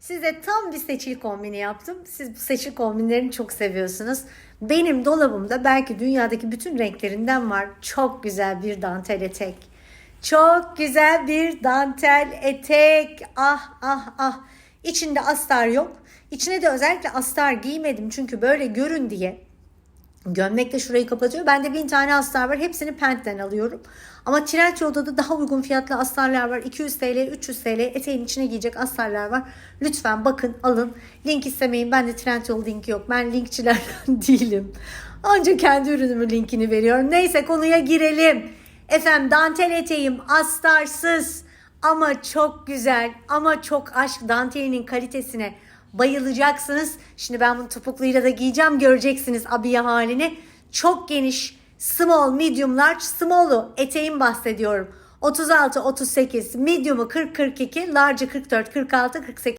Size tam bir seçil kombini yaptım. Siz bu seçil kombinlerini çok seviyorsunuz. Benim dolabımda belki dünyadaki bütün renklerinden var. Çok güzel bir dantel etek. Çok güzel bir dantel etek. Ah ah ah. İçinde astar yok. İçine de özellikle astar giymedim çünkü böyle görün diye. Gömlek de şurayı kapatıyor. Bende bin tane astar var. Hepsini Pent'ten alıyorum. Ama Trendyol'da da daha uygun fiyatlı astarlar var. 200 TL, 300 TL eteğin içine giyecek astarlar var. Lütfen bakın alın. Link istemeyin. Bende Trendyol linki yok. Ben linkçilerden değilim. Ancak kendi ürünümün linkini veriyorum. Neyse konuya girelim. Efendim dantel eteğim astarsız ama çok güzel ama çok aşk dantelinin kalitesine bayılacaksınız. Şimdi ben bunu topukluyla da giyeceğim göreceksiniz abiye halini. Çok geniş small, medium, large, small'u eteğim bahsediyorum. 36, 38, medium'u 40, 42, large'ı 44, 46, 48.